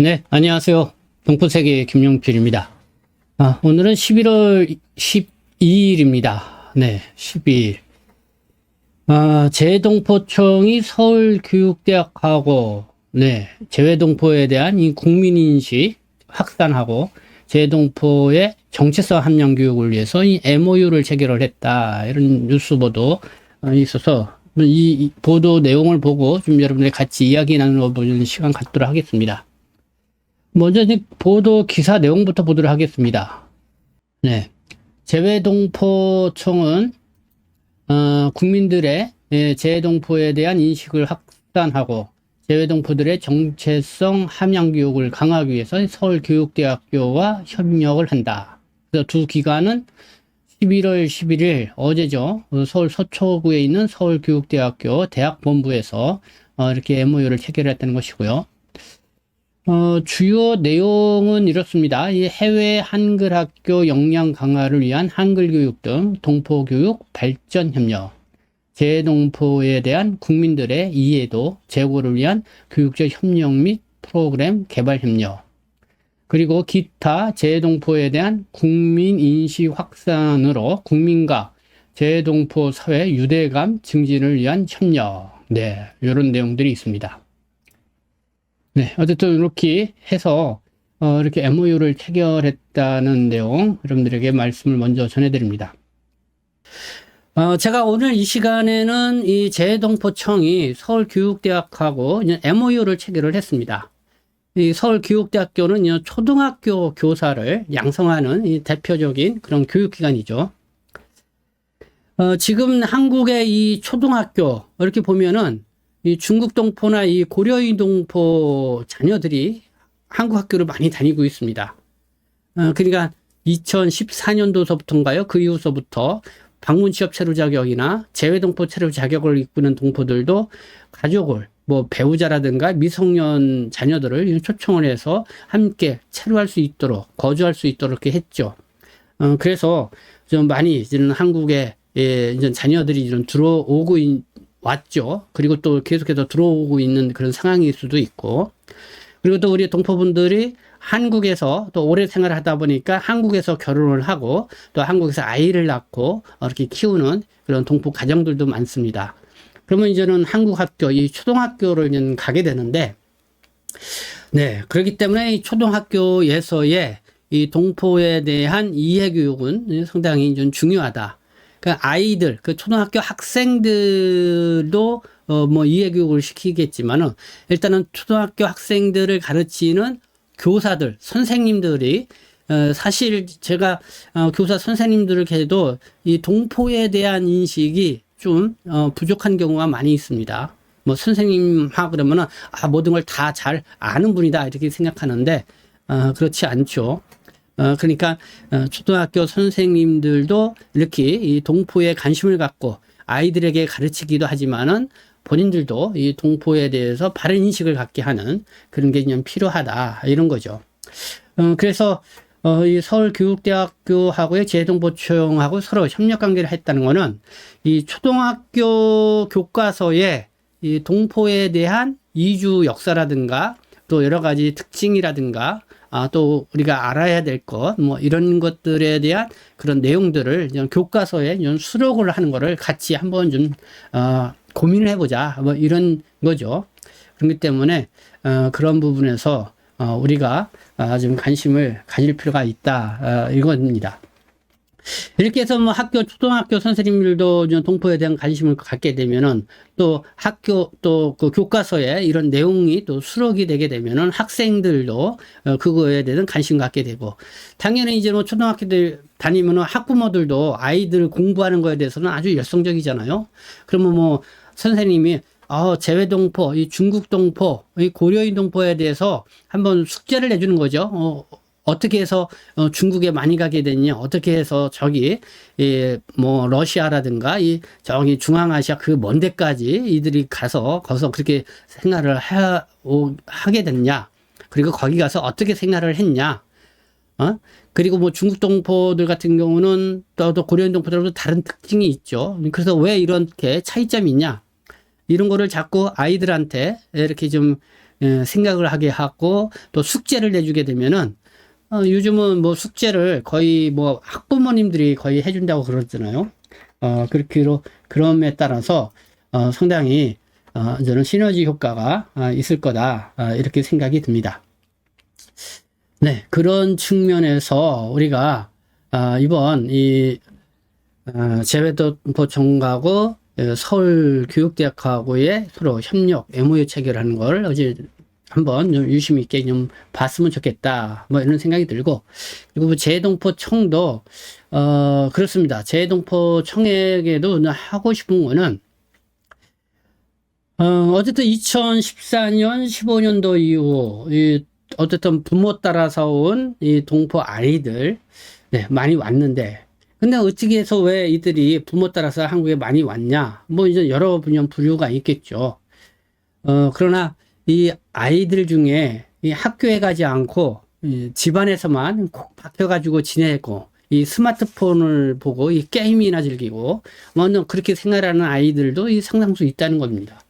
네, 안녕하세요. 동포세계 김용필입니다. 아, 오늘은 11월 12일입니다. 네, 12일. 아, 재동포청이 서울교육대학하고, 네, 재외동포에 대한 이 국민인식 확산하고, 재동포의 정체성 함량 교육을 위해서 이 MOU를 체결을 했다. 이런 뉴스 보도 어, 있어서 이, 이 보도 내용을 보고 좀 여러분들 같이 이야기 나눠보는 시간 갖도록 하겠습니다. 먼저 보도 기사 내용부터 보도록 하겠습니다. 네. 재외동포청은 어, 국민들의 예, 재외동포에 대한 인식을 확산하고 재외동포들의 정체성 함양 교육을 강화하기 위해서 서울교육대학교와 협력을 한다. 그래서 두 기관은 11월 11일 어제죠. 어, 서울 서초구에 있는 서울교육대학교 대학본부에서 어, 이렇게 MOU를 체결했다는 것이고요. 어, 주요 내용은 이렇습니다. 이 해외 한글 학교 역량 강화를 위한 한글 교육 등 동포 교육 발전 협력, 재동포에 대한 국민들의 이해도 제고를 위한 교육적 협력 및 프로그램 개발 협력, 그리고 기타 재동포에 대한 국민 인식 확산으로 국민과 재동포 사회 유대감 증진을 위한 협력. 네, 이런 내용들이 있습니다. 네, 어쨌든 이렇게 해서 어, 이렇게 MOU를 체결했다는 내용 여러분들에게 말씀을 먼저 전해드립니다. 어, 제가 오늘 이 시간에는 이 재동포청이 서울교육대학하고 MOU를 체결을 했습니다. 이 서울교육대학교는 이 초등학교 교사를 양성하는 이 대표적인 그런 교육기관이죠. 어, 지금 한국의 이 초등학교 이렇게 보면은 이 중국 동포나 이 고려인 동포 자녀들이 한국 학교를 많이 다니고 있습니다. 어, 그러니까 2014년도서부터인가요? 그 이후서부터 방문 취업 체류 자격이나 재외 동포 체류 자격을 이끄는 동포들도 가족을 뭐 배우자라든가 미성년 자녀들을 초청을 해서 함께 체류할 수 있도록 거주할 수 있도록 이렇게 했죠. 어, 그래서 좀 많이 이제는 한국에 예, 이제 자녀들이 좀 들어오고 있, 왔죠. 그리고 또 계속해서 들어오고 있는 그런 상황일 수도 있고. 그리고 또 우리 동포분들이 한국에서 또 오래 생활을 하다 보니까 한국에서 결혼을 하고 또 한국에서 아이를 낳고 이렇게 키우는 그런 동포 가정들도 많습니다. 그러면 이제는 한국 학교, 이 초등학교를 이제 가게 되는데, 네, 그렇기 때문에 이 초등학교에서의 이 동포에 대한 이해 교육은 상당히 좀 중요하다. 그 아이들, 그 초등학교 학생들도 어 뭐 이해 교육을 시키겠지만은 일단은 초등학교 학생들을 가르치는 교사들, 선생님들이 어 사실 제가 어 교사 선생님들을 해도 이 동포에 대한 인식이 좀 어, 부족한 경우가 많이 있습니다. 뭐 선생님 하 그러면은 아 모든 걸 다 잘 아는 분이다 이렇게 생각하는데 어, 그렇지 않죠. 어, 그러니까 어, 초등학교 선생님들도 이렇게 이 동포에 관심을 갖고 아이들에게 가르치기도 하지만은 본인들도 이 동포에 대해서 바른 인식을 갖게 하는 그런 게 그냥 필요하다 이런 거죠. 어, 그래서 어, 이 서울교육대학교하고의 재동포청하고 서로 협력 관계를 했다는 거는 이 초등학교 교과서에 이 동포에 대한 이주 역사라든가 또 여러 가지 특징이라든가 아, 또 우리가 알아야 될 것, 뭐 이런 것들에 대한 그런 내용들을 교과서에 수록을 하는 거를 같이 한번 좀, 어, 고민을 해보자. 뭐 이런 거죠. 그렇기 때문에, 어, 그런 부분에서, 어, 우리가 어, 좀 관심을 가질 필요가 있다. 어, 이겁니다. 이렇게 해서 뭐 학교, 초등학교 선생님들도 좀 동포에 대한 관심을 갖게 되면은 또 학교 또 그 교과서에 이런 내용이 또 수록이 되게 되면은 학생들도 어, 그거에 대한 관심 갖게 되고 당연히 이제 뭐 초등학교들 다니면은 학부모들도 아이들 공부하는 거에 대해서는 아주 열성적이잖아요. 그러면 뭐 선생님이 어, 재외동포, 이 중국 동포, 이 고려인 동포에 대해서 한번 숙제를 내주는 거죠. 어, 어떻게 해서 어, 중국에 많이 가게 됐냐, 어떻게 해서 저기 이뭐 러시아라든가 이 저기 중앙아시아 그 먼 데까지 이들이 가서 거기서 그렇게 생활을 하, 오, 하게 됐냐, 그리고 거기 가서 어떻게 생활을 했냐, 어? 그리고 뭐 중국 동포들 같은 경우는 또, 또 고려인 동포들도 다른 특징이 있죠. 그래서 왜 이렇게 차이점이 있냐? 이런 거를 자꾸 아이들한테 이렇게 좀 예, 생각을 하게 하고 또 숙제를 내주게 되면은 어, 요즘은 뭐 숙제를 거의 뭐 학부모님들이 거의 해준다고 그러잖아요. 어, 그렇기로 그럼에 따라서 어, 상당히 어, 저는 시너지 효과가 아, 있을 거다 아, 이렇게 생각이 듭니다. 네, 그런 측면에서 우리가 아, 이번 이 어, 재외도보청하고 서울교육대학하고의 서로 협력 MOU 체결하는 걸 어제 한번 좀 유심 있게 좀 봤으면 좋겠다. 뭐 이런 생각이 들고 그리고 뭐 재동포청도 어 그렇습니다. 재동포청에게도 하고 싶은 거는 어 어쨌든 2014년 15년도 이후 이 어쨌든 부모 따라서 온 이 동포 아이들 네, 많이 왔는데 근데 어찌게 해서 왜 이들이 부모 따라서 한국에 많이 왔냐? 뭐 이제 여러 분야 부류가 있겠죠. 어, 그러나 이 아이들 중에 이 학교에 가지 않고 이 집안에서만 콕 박혀가지고 지내고 이 스마트폰을 보고 이 게임이나 즐기고 뭐 그렇게 생활하는 아이들도 이 상당수 있다는 겁니다.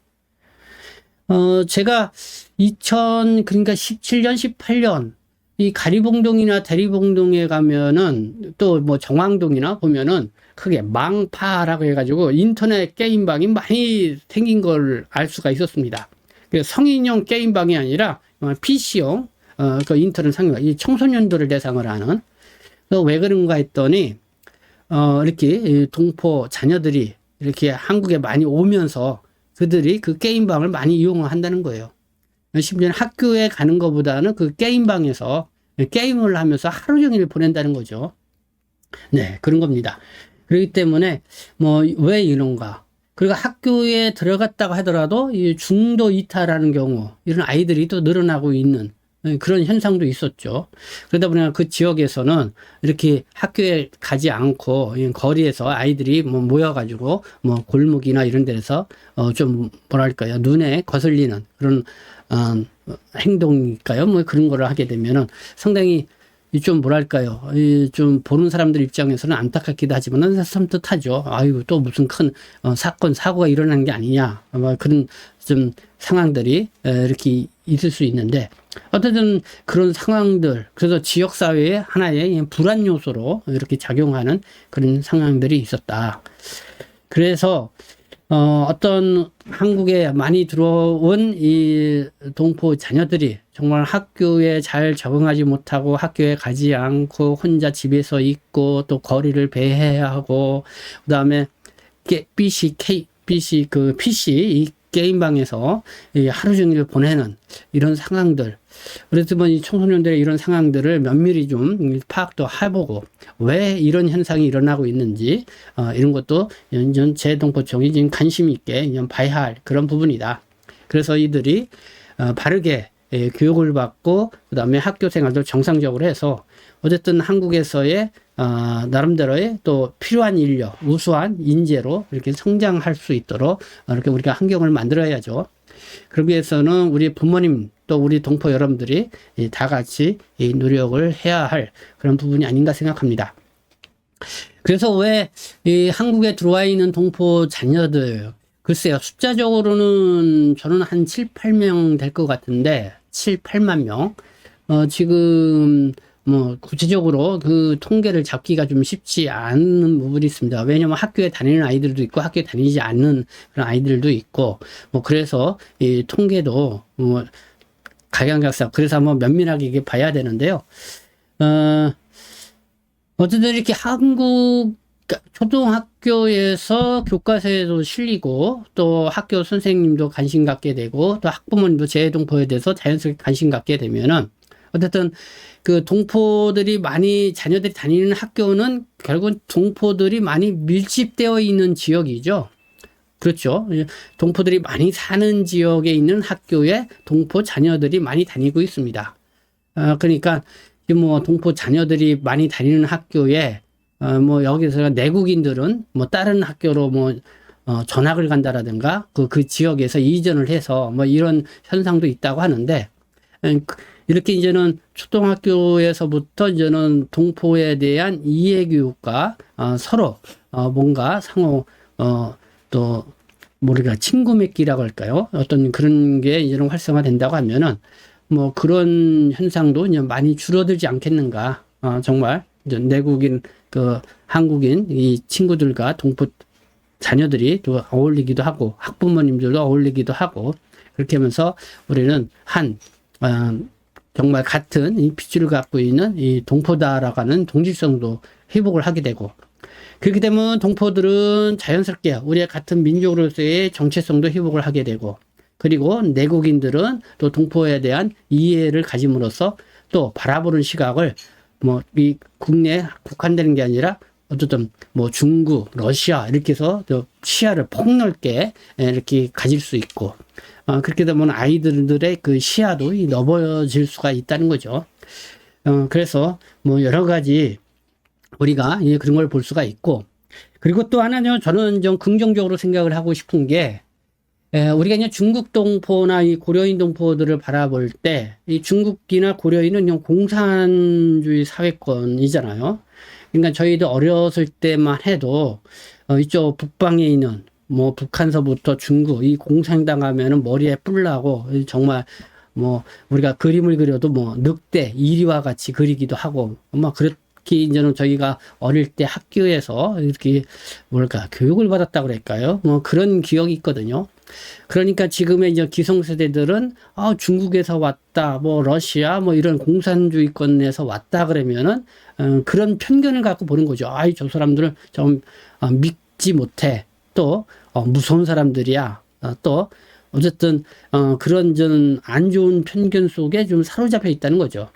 어, 제가 2000, 그러니까 17년, 18년, 이 가리봉동이나 대리봉동에 가면은 또 뭐 정왕동이나 보면은 크게 망파라고 해가지고 인터넷 게임방이 많이 생긴 걸 알 수가 있었습니다. 그 성인용 게임방이 아니라 PC용 어, 그 인터넷 상용, 이 청소년들을 대상으로 하는 왜 그런가 했더니 어, 이렇게 동포 자녀들이 이렇게 한국에 많이 오면서 그들이 그 게임방을 많이 이용한다는 거예요. 심지어 학교에 가는 것보다는 그 게임방에서 게임을 하면서 하루 종일 보낸다는 거죠. 네, 그런 겁니다. 그렇기 때문에 뭐 왜 이런가? 그리고 학교에 들어갔다고 하더라도 이 중도 이탈하는 경우 이런 아이들이 또 늘어나고 있는 그런 현상도 있었죠. 그러다 보니까 그 지역에서는 이렇게 학교에 가지 않고 거리에서 아이들이 뭐 모여가지고 뭐 골목이나 이런 데서 어 좀 뭐랄까요 눈에 거슬리는 그런 어 행동일까요? 뭐 그런 거를 하게 되면은 상당히 좀 뭐랄까요? 좀 보는 사람들 입장에서는 안타깝기도 하지만은 섬뜩하죠. 아이고 또 무슨 큰 어, 사건 사고가 일어난 게 아니냐. 아마 그런 좀 상황들이 이렇게 있을 수 있는데 어쨌든 그런 상황들 그래서 지역 사회의 하나의 불안 요소로 이렇게 작용하는 그런 상황들이 있었다. 그래서 어, 어떤 한국에 많이 들어온 이 동포 자녀들이 정말 학교에 잘 적응하지 못하고 학교에 가지 않고 혼자 집에서 있고 또 거리를 배해야 하고 그다음에 PC K PC 그 PC 이 게임방에서 하루 종일 보내는 이런 상황들. 그래서 뭐이 청소년들의 이런 상황들을 면밀히 좀 파악도 해보고 왜 이런 현상이 일어나고 있는지 어, 이런 것도 연전 재동포청이 지금 관심 있게 봐야 할 그런 부분이다. 그래서 이들이 어, 바르게 예, 교육을 받고 그다음에 학교 생활도 정상적으로 해서 어쨌든 한국에서의 어, 나름대로의 또 필요한 인력, 우수한 인재로 이렇게 성장할 수 있도록 이렇게 우리가 환경을 만들어야죠. 그러기 위해서는 우리 부모님 또 우리 동포 여러분들이 다 같이 노력을 해야 할 그런 부분이 아닌가 생각합니다. 그래서 왜 이 한국에 들어와 있는 동포 자녀들 글쎄요 숫자적으로는 저는 한 7, 8명 될 것 같은데 7, 8만 명. 어, 지금 뭐 구체적으로 그 통계를 잡기가 좀 쉽지 않은 부분이 있습니다. 왜냐면 학교에 다니는 아이들도 있고 학교에 다니지 않는 그런 아이들도 있고 뭐 그래서 이 통계도 뭐 각양각색 그래서 한번 면밀하게 이게 봐야 되는데요. 어 어쨌든 이렇게 한국 초등학 교에서 교과서에도 실리고 또 학교 선생님도 관심 갖게 되고 또 학부모님도 재해동포에 대해서 자연스럽게 관심 갖게 되면은 어쨌든 그 동포들이 많이 자녀들이 다니는 학교는 결국은 동포들이 많이 밀집되어 있는 지역이죠. 그렇죠. 동포들이 많이 사는 지역에 있는 학교에 동포 자녀들이 많이 다니고 있습니다. 어, 그러니까 뭐 동포 자녀들이 많이 다니는 학교에 어, 뭐 여기서 내국인들은 뭐 다른 학교로 뭐 어, 전학을 간다라든가 그, 그 지역에서 이전을 해서 뭐 이런 현상도 있다고 하는데 음, 이렇게 이제는 초등학교에서부터 이제는 동포에 대한 이해 교육과 어, 서로 어, 뭔가 상호 어, 또 모르가 친구 맺기라고 할까요? 어떤 그런 게 이제는 활성화된다고 하면은 뭐 그런 현상도 이제 많이 줄어들지 않겠는가. 어, 정말 이제 내국인 그 한국인 이 친구들과 동포 자녀들이 또 어울리기도 하고 학부모님들도 어울리기도 하고 그렇게 하면서 우리는 한 어, 정말 같은 이 핏줄을 갖고 있는 이 동포다라고 하는 동질성도 회복을 하게 되고 그렇게 되면 동포들은 자연스럽게 우리의 같은 민족으로서의 정체성도 회복을 하게 되고 그리고 내국인들은 또 동포에 대한 이해를 가짐으로써 또 바라보는 시각을 뭐 이 국내에 국한되는 게 아니라 어쨌든 뭐 중국, 러시아 이렇게 해서 또 시야를 폭넓게 이렇게 가질 수 있고 어, 그렇게 되면 아이들의 그 시야도 이 넓어질 수가 있다는 거죠. 어, 그래서 뭐 여러 가지 우리가 이 그런 걸 볼 수가 있고 그리고 또 하나는 저는 좀 긍정적으로 생각을 하고 싶은 게 에, 우리가 이제 중국 동포나 이 고려인 동포들을 바라볼 때 이 중국이나 고려인은 그냥 공산주의 사회권이잖아요. 그러니까 저희도 어렸을 때만 해도 어, 이쪽 북방에 있는 뭐 북한서부터 중국 이 공산당하면은 머리에 뿔 나고 정말 뭐 우리가 그림을 그려도 뭐 늑대 이리와 같이 그리기도 하고 뭐 그렇게 이제는 저희가 어릴 때 학교에서 이렇게 뭘까 교육을 받았다 그럴까요? 뭐 그런 기억이 있거든요. 그러니까 지금의 이제 기성세대들은 아 중국에서 왔다 뭐 러시아 뭐 이런 공산주의권에서 왔다 그러면은 어, 그런 편견을 갖고 보는 거죠. 아이 저 사람들은 좀 어, 믿지 못해 또 어, 무서운 사람들이야 어, 또 어쨌든 어, 그런 좀안 좋은 편견 속에 좀 사로잡혀 있다는 거죠.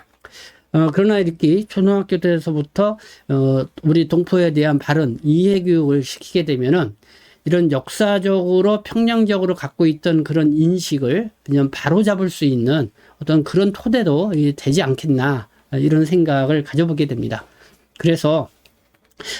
어, 그러나 이렇게 초등학교 때에서부터 어, 우리 동포에 대한 바른 이해 교육을 시키게 되면은 이런 역사적으로 평량적으로 갖고 있던 그런 인식을 그냥 바로 잡을 수 있는 어떤 그런 토대도 이 되지 않겠나 이런 생각을 가져보게 됩니다. 그래서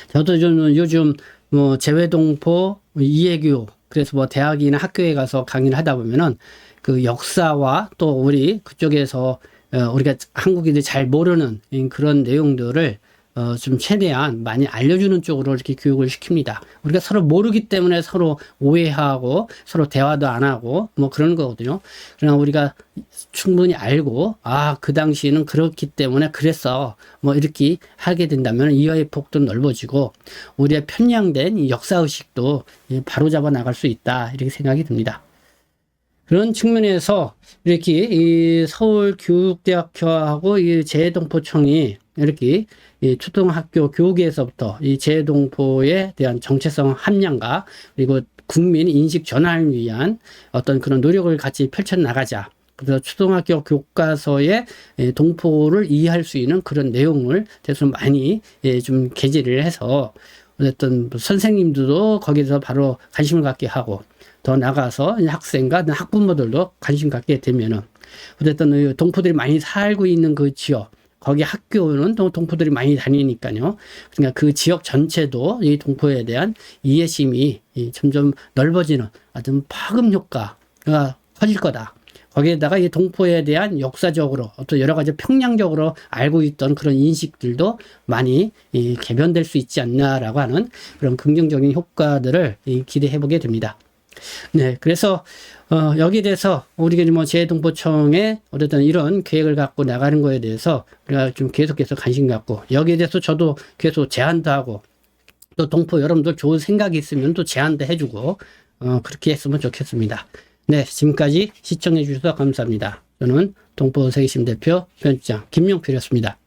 저도 좀 요즘 뭐 재외동포 이해교육 그래서 뭐 대학이나 학교에 가서 강의를 하다 보면은 그 역사와 또 우리 그쪽에서 어, 우리가 한국인들이 잘 모르는 그런 내용들을 어, 좀 최대한 많이 알려주는 쪽으로 이렇게 교육을 시킵니다. 우리가 서로 모르기 때문에 서로 오해하고 서로 대화도 안 하고 뭐 그런 거거든요. 그러나 우리가 충분히 알고 아, 그 당시에는 그렇기 때문에 그랬어. 뭐 이렇게 하게 된다면 이해의 폭도 넓어지고 우리의 편향된 이 역사의식도 바로 잡아 나갈 수 있다. 이렇게 생각이 듭니다. 그런 측면에서 이렇게 이 서울교육대학교하고 이 재동포청이 이렇게 이 초등학교 교육에서부터 이 재동포에 대한 정체성 함량과 그리고 국민 인식 전환을 위한 어떤 그런 노력을 같이 펼쳐 나가자. 그래서 초등학교 교과서에 예, 동포를 이해할 수 있는 그런 내용을 대해서 많이 예, 좀 게재를 해서 어쨌든 뭐 선생님들도 거기서 바로 관심을 갖게 하고 더 나가서 학생과 학부모들도 관심 갖게 되면은 어쨌든 동포들이 많이 살고 있는 그 지역 거기 학교는 또 동포들이 많이 다니니까요. 그러니까 그 지역 전체도 이 동포에 대한 이해심이 점점 넓어지는 어떤 파급 효과가 커질 거다. 거기에다가 이 동포에 대한 역사적으로 어떤 여러 가지 평량적으로 알고 있던 그런 인식들도 많이 개변될 수 있지 않나라고 하는 그런 긍정적인 효과들을 기대해 보게 됩니다. 네, 그래서 어, 여기에 대해서 우리가 뭐 재동포청에 어쨌든 이런 계획을 갖고 나가는 거에 대해서 우리가 좀 계속해서 관심 갖고 여기에 대해서 저도 계속 제안도 하고 또 동포 여러분들 좋은 생각이 있으면 또 제안도 해주고 어, 그렇게 했으면 좋겠습니다. 네, 지금까지 시청해 주셔서 감사합니다. 저는 동포 세계심 대표 편집장 김용필이었습니다.